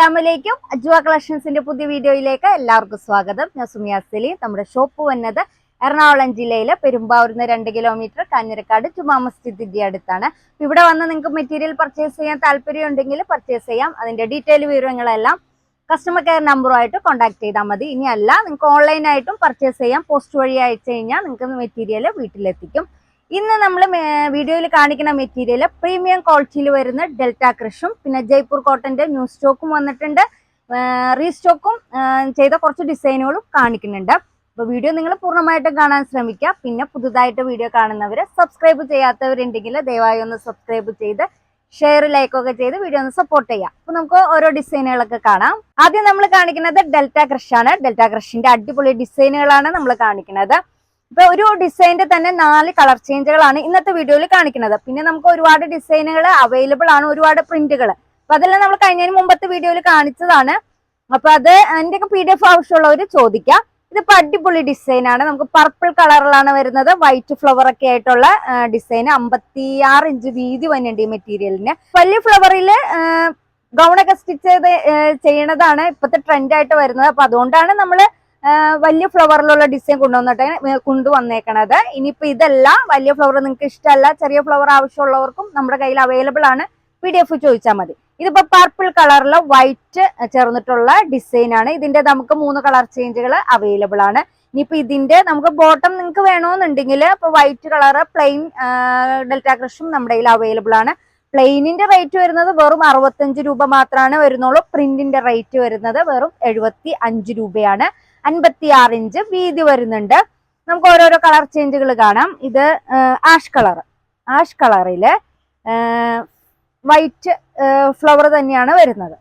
അസ്സലാമലൈക്കും അജ്വ കളക്ഷൻസിന്റെ പുതിയ വീഡിയോയിലേക്ക് എല്ലാവർക്കും സ്വാഗതം. ഞാൻ സുമിയ സലീം നമ്മുടെ ഷോപ്പ് വന്നത് എറണാകുളം ജില്ലയിലെ പെരുമ്പാവൂരിന്ന് രണ്ട് കിലോമീറ്റർ കാഞ്ഞിരക്കാട് ജുമാ മസ്ജിദിന്റെ അടുത്താണ്. ഇവിടെ വന്ന് നിങ്ങൾക്ക് മെറ്റീരിയൽ പർച്ചേസ് ചെയ്യാൻ താല്പര്യം ഉണ്ടെങ്കിൽ പർച്ചേസ് ചെയ്യാം. അതിന്റെ ഡീറ്റെയിൽ വിവരങ്ങളെല്ലാം കസ്റ്റമർ കെയർ നമ്പറുമായിട്ട് കോൺടാക്ട് ചെയ്താൽ മതി. ഇനിയല്ല നിങ്ങൾക്ക് ഓൺലൈനായിട്ടും പർച്ചേസ് ചെയ്യാം. പോസ്റ്റ് വഴി അയച്ചു കഴിഞ്ഞാൽ നിങ്ങൾക്ക് മെറ്റീരിയൽ വീട്ടിലെത്തിക്കും. ഇന്ന് നമ്മൾ വീഡിയോയിൽ കാണിക്കുന്ന മെറ്റീരിയൽ പ്രീമിയം ക്വാളിറ്റിയിൽ വരുന്ന ഡെൽറ്റ ക്രഷും പിന്നെ ജയ്പൂർ കോട്ടന്റെ ന്യൂ സ്റ്റോക്കും വന്നിട്ടുണ്ട്. റീസ്റ്റോക്കും ചെയ്ത കുറച്ച് ഡിസൈനുകളും കാണിക്കുന്നുണ്ട്. അപ്പോൾ വീഡിയോ നിങ്ങൾ പൂർണമായിട്ടും കാണാൻ ശ്രമിക്കുക. പിന്നെ പുതുതായിട്ട് വീഡിയോ കാണുന്നവർ സബ്സ്ക്രൈബ് ചെയ്യാത്തവരുണ്ടെങ്കിൽ ദയവായി ഒന്ന് സബ്സ്ക്രൈബ് ചെയ്ത് ഷെയർ ലൈക്ക് ഒക്കെ ചെയ്ത് വീഡിയോ ഒന്ന് സപ്പോർട്ട് ചെയ്യാം അപ്പൊ നമുക്ക് ഓരോ ഡിസൈനുകളൊക്കെ കാണാം. ആദ്യം നമ്മൾ കാണിക്കുന്നത് ഡെൽറ്റ ക്രഷ് ആണ്. ഡെൽറ്റ ക്രഷിന്റെ അടിപൊളി ഡിസൈനുകളാണ് നമ്മൾ കാണിക്കുന്നത്. ഇപ്പൊ ഒരു ഡിസൈനിന്റെ തന്നെ നാല് കളർ ചേഞ്ചുകളാണ് ഇന്നത്തെ വീഡിയോയിൽ കാണിക്കുന്നത്. പിന്നെ നമുക്ക് ഒരുപാട് ഡിസൈനുകൾ അവൈലബിൾ ആണ് ഒരുപാട് പ്രിന്റുകൾ അപ്പൊ അതെല്ലാം നമ്മൾ കഴിഞ്ഞതിന് മുമ്പത്തെ വീഡിയോയിൽ കാണിച്ചതാണ്. അപ്പൊ അത് അതിന്റെയൊക്കെ പി ഡി എഫ് ആവശ്യമുള്ളവർ ചോദിക്കാം. ഇതിപ്പോ അടിപൊളി ഡിസൈൻ ആണ്. നമുക്ക് പർപ്പിൾ കളറിലാണ് വരുന്നത്. വൈറ്റ് ഫ്ലവർ ഒക്കെ ആയിട്ടുള്ള ഡിസൈൻ അമ്പത്തി ആറ് ഇഞ്ച് വീതി വന്നിട്ടുണ്ട് ഈ മെറ്റീരിയലിന് വലിയ ഫ്ലവറിൽ ഗൗണൊക്കെ സ്റ്റിച്ച് ചെയ്ത് ചെയ്യണതാണ് ഇപ്പോഴത്തെ ട്രെൻഡായിട്ട് വരുന്നത്. അപ്പൊ അതുകൊണ്ടാണ് നമ്മൾ വലിയ ഫ്ലവറിലുള്ള ഡിസൈൻ കൊണ്ടുവന്നിട്ട് കൊണ്ടുവന്നേക്കണത്. ഇനിയിപ്പോ ഇതല്ല വലിയ ഫ്ലവർ നിങ്ങൾക്ക് ഇഷ്ടമല്ല ചെറിയ ഫ്ലവർ ആവശ്യമുള്ളവർക്കും നമ്മുടെ കയ്യിൽ അവൈലബിൾ ആണ്. പി ഡി എഫ് ചോദിച്ചാൽ മതി. ഇതിപ്പോ പർപ്പിൾ കളറിൽ വൈറ്റ് ചേർന്നിട്ടുള്ള ഡിസൈൻ ആണ്. ഇതിന്റെ നമുക്ക് മൂന്ന് കളർ ചേഞ്ചുകൾ അവൈലബിൾ ആണ്. ഇനിയിപ്പോ ഇതിന്റെ നമുക്ക് ബോട്ടം നിങ്ങൾക്ക് വേണമെന്നുണ്ടെങ്കിൽ ഇപ്പൊ വൈറ്റ് കളർ പ്ലെയിൻ ഡെൽറ്റ ക്രഷും നമ്മുടെ കയ്യിൽ അവൈലബിൾ ആണ്. പ്ലെയിനിന്റെ റേറ്റ് വരുന്നത് വെറും അറുപത്തഞ്ച് രൂപ മാത്രമാണ് വരുന്നുള്ളൂ. പ്രിന്റിന്റെ റേറ്റ് വരുന്നത് വെറും എഴുപത്തി അഞ്ച് രൂപയാണ്. അൻപത്തി ആറ് ഇഞ്ച് വീതി വരുന്നുണ്ട്. നമുക്ക് ഓരോരോ കളർ ചേഞ്ചുകൾ കാണാം. ഇത് ആഷ് കളർ ആഷ് കളറിൽ വൈറ്റ് ഫ്ലവർ തന്നെയാണ് വരുന്നത്.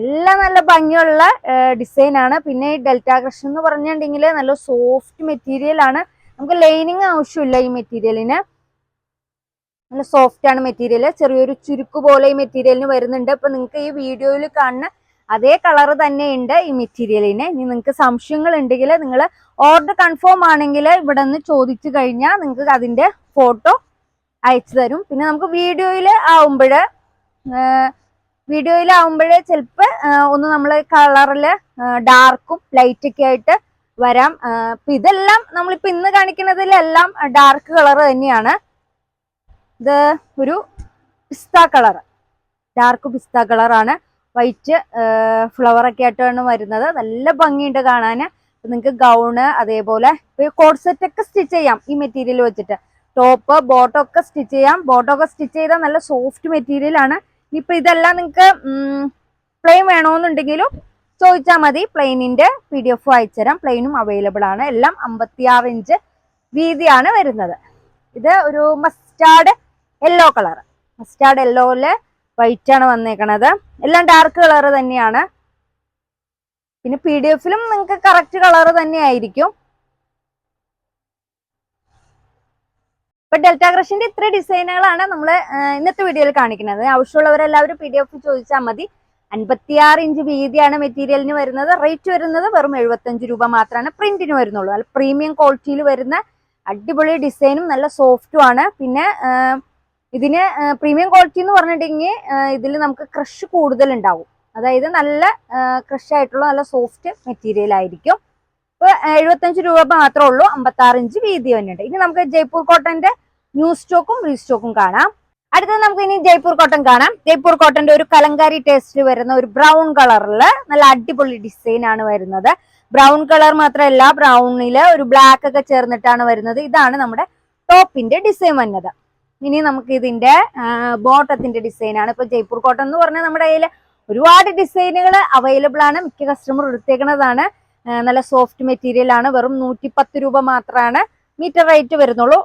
എല്ലാം നല്ല ഭംഗിയുള്ള ഡിസൈൻ ആണ്. പിന്നെ ഈ ഡെൽറ്റ കൃഷ്ണ എന്ന് പറഞ്ഞിട്ടുണ്ടെങ്കിൽ നല്ല സോഫ്റ്റ് മെറ്റീരിയൽ ആണ്. നമുക്ക് ലൈനിങ് ആവശ്യമില്ല ഈ മെറ്റീരിയലിന് നല്ല സോഫ്റ്റ് ആണ് മെറ്റീരിയൽ ചെറിയൊരു ചുരുക്ക് പോലെ ഈ മെറ്റീരിയലിന് വരുന്നുണ്ട്. അപ്പൊ നിങ്ങൾക്ക് ഈ വീഡിയോയിൽ കാണുന്ന അതേ കളർ തന്നെ ഉണ്ട് ഈ മെറ്റീരിയലിന്. ഇനി നിങ്ങൾക്ക് സംശയങ്ങൾ ഉണ്ടെങ്കിൽ നിങ്ങൾ ഓർഡർ കൺഫേം ആണെങ്കിൽ ഇവിടെ നിന്ന് ചോദിച്ചു കഴിഞ്ഞാൽ നിങ്ങൾക്ക് അതിന്റെ ഫോട്ടോ അയച്ചു തരും. പിന്നെ നമുക്ക് വീഡിയോയിൽ ആവുമ്പോൾ വീഡിയോയിൽ ആവുമ്പോൾ ചിലപ്പോൾ ഒന്ന് നമ്മൾ കളറിൽ ഡാർക്കും ലൈറ്റ് ഒക്കെ ആയിട്ട് വരാം. അപ്പം ഇതെല്ലാം നമ്മളിപ്പോ ഇന്ന് കാണിക്കുന്നതിലെല്ലാം ഡാർക്ക് കളർ തന്നെയാണ്. ഇത് ഒരു പിസ്ത കളർ. ഡാർക്ക് പിസ്ത കളറാണ്. വൈറ്റ് ഫ്ലവർ ഒക്കെ ആയിട്ടാണ് വരുന്നത്. നല്ല ഭംഗിയുണ്ട് കാണാൻ നിങ്ങൾക്ക് ഗൗണ് അതേപോലെ കോഡ് സെറ്റ് ഒക്കെ സ്റ്റിച്ച് ചെയ്യാം ഈ മെറ്റീരിയൽ വെച്ചിട്ട്. ടോപ്പ് ബോട്ടം ഒക്കെ സ്റ്റിച്ച് ചെയ്യാം. ബോട്ടം ഒക്കെ സ്റ്റിച്ച് ചെയ്താൽ നല്ല സോഫ്റ്റ് മെറ്റീരിയൽ ആണ്. ഇനിയിപ്പോ ഇതെല്ലാം നിങ്ങൾക്ക് പ്ലെയിൻ വേണമെന്നുണ്ടെങ്കിലും ചോദിച്ചാൽ മതി. പ്ലെയിനിന്റെ പി ഡി എഫ് അയച്ചുതരാം. പ്ലെയിനും അവൈലബിൾ ആണ്. എല്ലാം അമ്പത്തിയാറ് ഇഞ്ച് വീതിയാണ് വരുന്നത്. ഇത് ഒരു മസ്റ്റാർഡ് യെല്ലോ കളർ മസ്റ്റാർഡ് യെല്ലോയിൽ വൈറ്റ് ആണ് വന്നേക്കണത്. എല്ലാം ഡാർക്ക് കളർ തന്നെയാണ്. പിന്നെ പി ഡി എഫിലും നിങ്ങൾക്ക് കറക്റ്റ് കളർ തന്നെ ആയിരിക്കും ഇപ്പൊ ഡെൽറ്റ ക്രഷിന്റെ ഇത്ര ഡിസൈനുകളാണ് നമ്മൾ ഇന്നത്തെ വീഡിയോയിൽ കാണിക്കുന്നത്. ആവശ്യമുള്ളവരെല്ലാവരും പി ഡി എഫ് ചോദിച്ചാൽ മതി. അൻപത്തിയാറ് ഇഞ്ച് വീതിയാണ് മെറ്റീരിയലിന് വരുന്നത്. റേറ്റ് വരുന്നത് വെറും എഴുപത്തഞ്ച് രൂപ മാത്രമാണ്. പ്രിന്റിന് വരുന്നുള്ളൂ. അല്ല പ്രീമിയം ക്വാളിറ്റിയിൽ വരുന്ന അടിപൊളി ഡിസൈനും നല്ല സോഫ്റ്റുമാണ് പിന്നെ ഇതിന് പ്രീമിയം ക്വാളിറ്റി എന്ന് പറഞ്ഞിട്ടുണ്ടെങ്കിൽ ഇതിൽ നമുക്ക് ക്രഷ് കൂടുതൽ ഉണ്ടാവും അതായത് നല്ല ക്രഷ് ആയിട്ടുള്ള നല്ല സോഫ്റ്റ് മെറ്റീരിയൽ ആയിരിക്കും. ഇപ്പൊ എഴുപത്തഞ്ച് രൂപ മാത്രമേ ഉള്ളൂ. അമ്പത്തി ആറ് ഇഞ്ച് വീതി തന്നെയുണ്ട് ഇനി നമുക്ക് ജയ്പൂർ കോട്ടന്റെ ന്യൂ സ്റ്റോക്കും റീസ്റ്റോക്കും കാണാം. അടുത്തത് നമുക്ക് ഇനി ജയ്പൂർ കോട്ടൺ കാണാം. ജയ്പൂർ കോട്ടന്റെ ഒരു കലങ്കാരി ടേസ്റ്റ് വരുന്ന ഒരു ബ്രൗൺ കളറിൽ നല്ല അടിപൊളി ഡിസൈൻ ആണ് വരുന്നത്. ബ്രൗൺ കളർ മാത്രമല്ല ബ്രൗണിൽ ഒരു ബ്ലാക്ക് ഒക്കെ ചേർന്നിട്ടാണ് വരുന്നത്. ഇതാണ് നമ്മുടെ ടോപ്പിന്റെ ഡിസൈൻ വന്നത്. ഇനി നമുക്ക് ഇതിന്റെ ബോട്ടത്തിന്റെ ഡിസൈൻ ആണ്. ഇപ്പൊ ജയ്പൂർ കോട്ടൺ എന്ന് പറഞ്ഞാൽ നമ്മുടെ കയ്യിൽ ഒരുപാട് ഡിസൈനുകൾ അവൈലബിൾ ആണ്. മിക്ക കസ്റ്റമർ എടുത്തേക്കുന്നതാണ് നല്ല സോഫ്റ്റ് മെറ്റീരിയൽ ആണ്. വെറും നൂറ്റി പത്ത് രൂപ മാത്രമാണ് മീറ്റർ റേറ്റ് വരുന്നുള്ളൂ.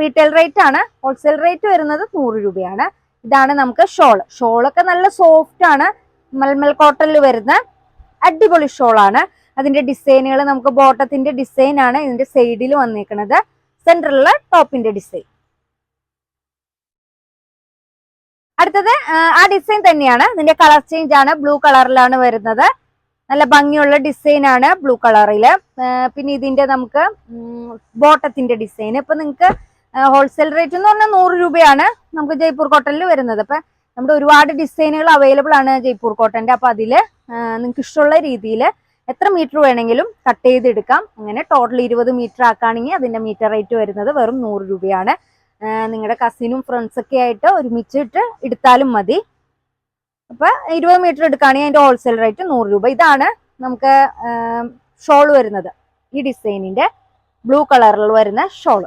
റീറ്റെയിൽ റേറ്റ് ആണ്. ഹോൾസെയിൽ റേറ്റ് വരുന്നത് നൂറ് രൂപയാണ്. ഇതാണ് നമുക്ക് ഷോൾ ഷോളൊക്കെ നല്ല സോഫ്റ്റ് ആണ്. മൽമൽ കോട്ടണിൽ വരുന്ന അടിപൊളി ഷോളാണ് അതിന്റെ ഡിസൈനുകൾ നമുക്ക് ബോട്ടത്തിന്റെ ഡിസൈൻ ആണ് ഇതിന്റെ സൈഡിൽ വന്നേക്കുന്നത് സെൻട്രലിലെ ടോപ്പിന്റെ ഡിസൈൻ അടുത്തത് ആ ഡിസൈൻ തന്നെയാണ്. ഇതിന്റെ കളർ ചേഞ്ച് ആണ്. ബ്ലൂ കളറിലാണ് വരുന്നത്. നല്ല ഭംഗിയുള്ള ഡിസൈൻ ആണ് ബ്ലൂ കളറിൽ പിന്നെ ഇതിന്റെ നമുക്ക് ബോട്ടത്തിന്റെ ഡിസൈൻ ഇപ്പൊ നിങ്ങൾക്ക് ഹോൾസെയിൽ റേറ്റ് എന്ന് പറഞ്ഞാൽ നൂറ് രൂപയാണ് നമുക്ക് ജയ്പൂർ കോട്ടണിൽ വരുന്നത്. അപ്പൊ നമ്മുടെ ഒരുപാട് ഡിസൈനുകൾ അവൈലബിൾ ആണ് ജയ്പൂർ കോട്ടന്റെ. അപ്പൊ അതിൽ നിങ്ങൾക്ക് ഇഷ്ടമുള്ള രീതിയിൽ എത്ര മീറ്റർ വേണമെങ്കിലും കട്ട് ചെയ്തെടുക്കാം. അങ്ങനെ ടോട്ടൽ ഇരുപത് മീറ്റർ ആക്കുകയാണെങ്കിൽ അതിന്റെ മീറ്റർ റേറ്റ് വരുന്നത് വെറും നൂറ് രൂപയാണ്. നിങ്ങളുടെ കസിനും ഫ്രണ്ട്സൊക്കെ ആയിട്ട് ഒരുമിച്ചിട്ട് എടുത്താലും മതി. അപ്പൊ ഇരുപത് മീറ്റർ എടുക്കുകയാണെങ്കിൽ അതിന്റെ ഹോൾസെയിൽ റേറ്റ് നൂറ് രൂപ. ഇതാണ് നമുക്ക് ഷോൾ വരുന്നത്. ഈ ഡിസൈനിന്റെ ബ്ലൂ കളറിൽ വരുന്ന ഷോൾ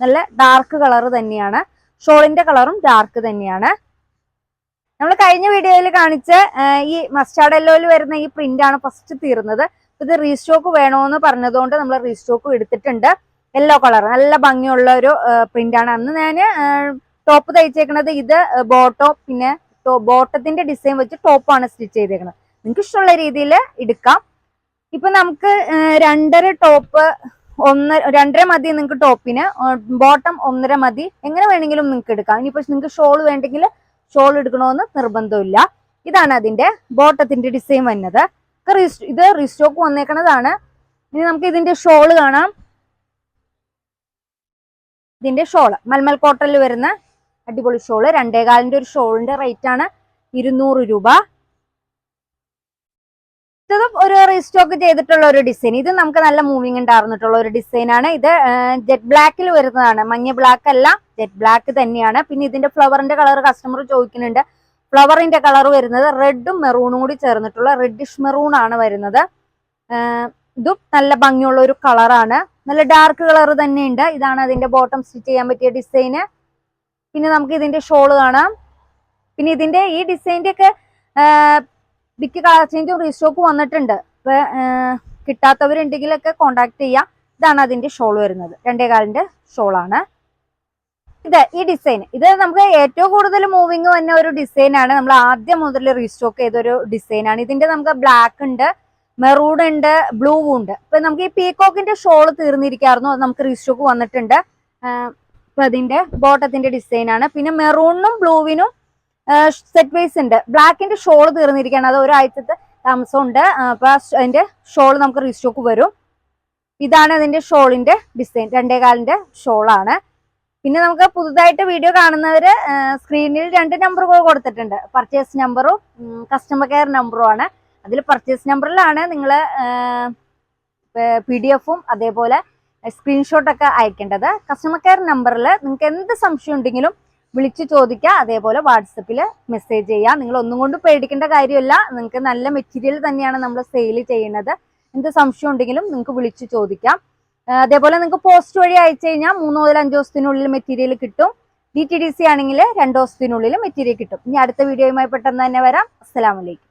നല്ല ഡാർക്ക് കളർ തന്നെയാണ്. ഷോളിന്റെ കളറും ഡാർക്ക് തന്നെയാണ്. നമ്മൾ കഴിഞ്ഞ വീഡിയോയിൽ കാണിച്ച ഈ മസ്റ്റാർഡ് എല്ലോയിൽ വരുന്ന ഈ പ്രിന്റ് ആണ് ഫസ്റ്റ് തീർന്നത്. ഇത് റീസ്റ്റോക്ക് വേണോന്ന് പറഞ്ഞതുകൊണ്ട് നമ്മൾ റീസ്റ്റോക്ക് എടുത്തിട്ടുണ്ട്. യെല്ലോ കളർ നല്ല ഭംഗിയുള്ള ഒരു പ്രിന്റ് ആണ്. അന്ന് ഞാൻ ടോപ്പ് തയ്ച്ചേക്കണത് ഇത് ബോട്ടോ പിന്നെ ബോട്ടത്തിന്റെ ഡിസൈൻ വെച്ച് ടോപ്പാണ് സ്റ്റിച്ച് ചെയ്തേക്കുന്നത് നിങ്ങൾക്ക് ഇഷ്ടമുള്ള രീതിയിൽ എടുക്കാം. ഇപ്പൊ നമുക്ക് രണ്ടര ടോപ്പ് ഒന്ന് രണ്ടര മതി നിങ്ങൾക്ക് ടോപ്പിന് ബോട്ടം ഒന്നര മതി. എങ്ങനെ വേണമെങ്കിലും നിങ്ങൾക്ക് എടുക്കാം. ഇനിയിപ്പോ നിങ്ങൾക്ക് ഷോൾ വേണ്ടെങ്കിൽ ഷോൾ എടുക്കണമെന്ന് നിർബന്ധമില്ല ഇതാണ് അതിന്റെ ബോട്ടത്തിന്റെ ഡിസൈൻ വന്നത്. ഇത് റീസ്റ്റോക്ക് വന്നേക്കണതാണ്. ഇനി നമുക്ക് ഇതിന്റെ ഷോൾ കാണാം. ഇതിന്റെ ഷോൾ മൽമൽ കോട്ടണിൽ വരുന്ന അടിപൊളി ഷോൾ രണ്ടേകാലിന്റെ ഒരു ഷോളിന്റെ റേറ്റ് ആണ് ഇരുന്നൂറ് രൂപ. ഇതും ഒരു റീസ്റ്റോക്ക് ചെയ്തിട്ടുള്ള ഒരു ഡിസൈൻ ഇത് നമുക്ക് നല്ല മൂവിങ് ഉണ്ടായിരുന്നിട്ടുള്ള ഒരു ഡിസൈൻ ആണ്. ഇത് ജെറ്റ് ബ്ലാക്കിൽ വരുന്നതാണ്. മഞ്ഞ ബ്ലാക്ക് അല്ല ജെറ്റ് ബ്ലാക്ക് തന്നെയാണ്. പിന്നെ ഇതിന്റെ ഫ്ലവറിന്റെ കളർ കസ്റ്റമർ ചോദിക്കുന്നുണ്ട്. ഫ്ലവറിന്റെ കളർ വരുന്നത് റെഡും മെറൂണും കൂടി ചേർന്നിട്ടുള്ള റെഡിഷ് മെറൂൺ ആണ് വരുന്നത്. ഇതും നല്ല ഭംഗിയുള്ള ഒരു കളറാണ് നല്ല ഡാർക്ക് കളർ തന്നെയുണ്ട്. ഇതാണ് അതിന്റെ ബോട്ടം സ്റ്റിച്ച് ചെയ്യാൻ പറ്റിയ ഡിസൈന് പിന്നെ നമുക്ക് ഇതിന്റെ ഷോൾ കാണാം. പിന്നെ ഇതിന്റെ ഈ ഡിസൈന്റെ ഒക്കെ ബിക്ക് കളർ ചേഞ്ചും റീസ്റ്റോക്ക് വന്നിട്ടുണ്ട്. ഇപ്പൊ കിട്ടാത്തവരുണ്ടെങ്കിലൊക്കെ കോണ്ടാക്ട് ചെയ്യാം. ഇതാണ് അതിന്റെ ഷോൾ വരുന്നത്. രണ്ടേ കാലിന്റെ ഷോളാണ് ഇത് ഈ ഡിസൈൻ ഇത് നമുക്ക് ഏറ്റവും കൂടുതൽ മൂവിങ് വന്ന ഒരു ഡിസൈനാണ് നമ്മൾ ആദ്യം മുതൽ റീസ്റ്റോക്ക് ചെയ്ത ഒരു ഡിസൈനാണ് ഇതിന്റെ നമുക്ക് ബ്ലാക്ക് ഉണ്ട്. മെറൂൺ ഉണ്ട് ബ്ലൂ ഉണ്ട്. ഇപ്പൊ നമുക്ക് ഈ പീകോക്കിന്റെ ഷോൾ തീർന്നിരിക്കായിരുന്നു അത് നമുക്ക് റീസ്റ്റോക്ക് വന്നിട്ടുണ്ട്. ഇപ്പൊ അതിന്റെ ബോട്ടത്തിന്റെ ഡിസൈൻ ആണ്. പിന്നെ മെറൂണിനും ബ്ലൂവിനും സെറ്റ് വൈസ് ഉണ്ട്. ബ്ലാക്കിന്റെ ഷോൾ തീർന്നിരിക്കുകയാണ്. അത് ഒരാഴ്ചത്തെ താമസം ഉണ്ട്. അപ്പൊ അതിന്റെ ഷോൾ നമുക്ക് റീസ്റ്റോക്ക് വരും. ഇതാണ് അതിന്റെ ഷോളിന്റെ ഡിസൈൻ രണ്ടേകാലിന്റെ ഷോളാണ്. പിന്നെ നമുക്ക് പുതുതായിട്ട് വീഡിയോ കാണുന്നവര് സ്ക്രീനിൽ രണ്ട് നമ്പറുകൾ കൊടുത്തിട്ടുണ്ട്. പർച്ചേസ് നമ്പറും കസ്റ്റമർ കെയർ നമ്പറും ആണ്. അതിൽ പർച്ചേസ് നമ്പറിലാണ് നിങ്ങൾ പി ഡി എഫും അതേപോലെ സ്ക്രീൻഷോട്ടൊക്കെ അയക്കേണ്ടത്. കസ്റ്റമർ കെയർ നമ്പറിൽ നിങ്ങൾക്ക് എന്ത് സംശയം ഉണ്ടെങ്കിലും വിളിച്ച് ചോദിക്കുക അതേപോലെ വാട്സപ്പിൽ മെസ്സേജ് ചെയ്യുക നിങ്ങൾ ഒന്നും കൊണ്ട് പേടിക്കേണ്ട കാര്യമല്ല. നിങ്ങൾക്ക് നല്ല മെറ്റീരിയൽ തന്നെയാണ് നമ്മൾ സെയിൽ ചെയ്യുന്നത്. എന്ത് സംശയം ഉണ്ടെങ്കിലും നിങ്ങൾക്ക് വിളിച്ച് ചോദിക്കാം. അതേപോലെ നിങ്ങൾക്ക് പോസ്റ്റ് വഴി അയച്ചു കഴിഞ്ഞാൽ മൂന്ന് മുതൽ അഞ്ച് ദിവസത്തിനുള്ളിൽ മെറ്റീരിയൽ കിട്ടും. ഡി ടി ഡി സി ആണെങ്കിൽ രണ്ട് ദിവസത്തിനുള്ളിൽ മെറ്റീരിയൽ കിട്ടും. ഇനി അടുത്ത വീഡിയോയുമായി പെട്ടെന്ന് തന്നെ വരാം. അസ്സലാമലൈക്കും